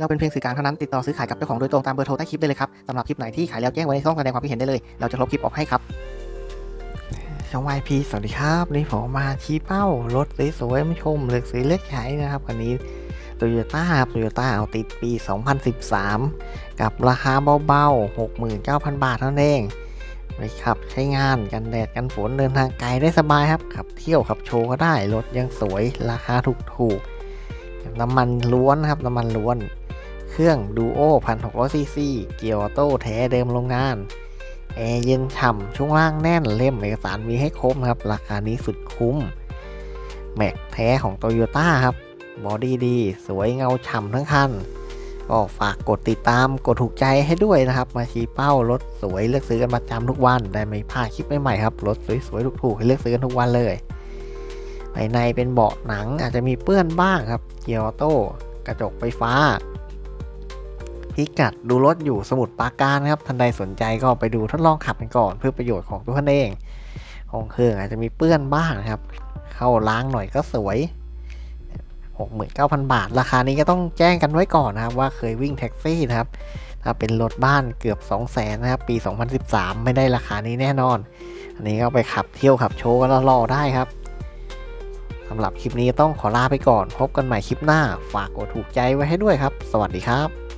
เราเป็นเพียงสื่อกลางเท่านั้นติดต่อซื้อขายกับเจ้าของโดยตรงตามเบอร์โทรใต้คลิปได้เลยครับสำหรับคลิปไหนที่ขายแล้วแจ้งไว้ในช่องแสดงความคิดเห็นได้เลย เราจะลบคลิปออกให้ครับช่อง YP สวัสดีครับวันนี่ผมมาชี้เป้ารถสวยๆมาชมเลือกซื้อเลือกใช้นะครับวันนี้โตโยต้าโตโยต้าเอาติดปี 2013 กับราคาเบาๆ 69,000 บาทเท่านั้นเองไปขับใช้งานกันแดดกันฝนเดินทางไกลได้สบายครับ ขับเที่ยวขับโชว์ก็ได้ รถยังสวยราคาถูกๆน้ำมันล้วนครับ น้ำมันล้วน เครื่องดูโอ1,600ซีซีเกียร์ออโต้แท้เดิมโรงงาน แอร์เย็นฉ่ำช่วงล่างแน่นเล่มเอกสารมีให้ครบครับ ราคานี้สุดคุ้ม แม็กแท้ของโตโยต้าครับบอดี้ดี สวยเงาฉ่ำทั้งคัน ก็ฝากกดติดตามกดถูกใจให้ด้วยนะครับ มาชี้เป้ารถสวยเลือกซื้อกันประจำทุกวัน ได้ไม่พลาดคลิปใหม่ๆครับ รถสวยๆถูกๆให้เลือกซื้อกันทุกวันเลยภายในเป็นเบาะหนังอาจจะมีเปื้อนบ้างครับ เกียร์ออโต้กระจกไฟฟ้า พิกัดดูรถอยู่สมุดปราการครับท่านใดสนใจก็ไปดูทดลองขับกันก่อนเพื่อประโยชน์ของตัวท่านเองของเครื่องอาจจะมีเปื้อนบ้างนะครับ เข้าล้างหน่อยก็สวย 69,000 บาท ราคานี้ก็ต้องแจ้งกันไว้ก่อนนะครับ ว่าเคยวิ่งแท็กซี่นะครับ ถ้าเป็นรถบ้านเกือบ 200,000นะครับ ปี 2013 ไม่ได้ราคานี้แน่นอน อันนี้ก็ไปขับเที่ยวขับโชว์กันรอได้ครับสำหรับคลิปนี้ต้องขอลาไปก่อน พบกันใหม่คลิปหน้า ฝากกดถูกใจไว้ให้ด้วยครับ สวัสดีครับ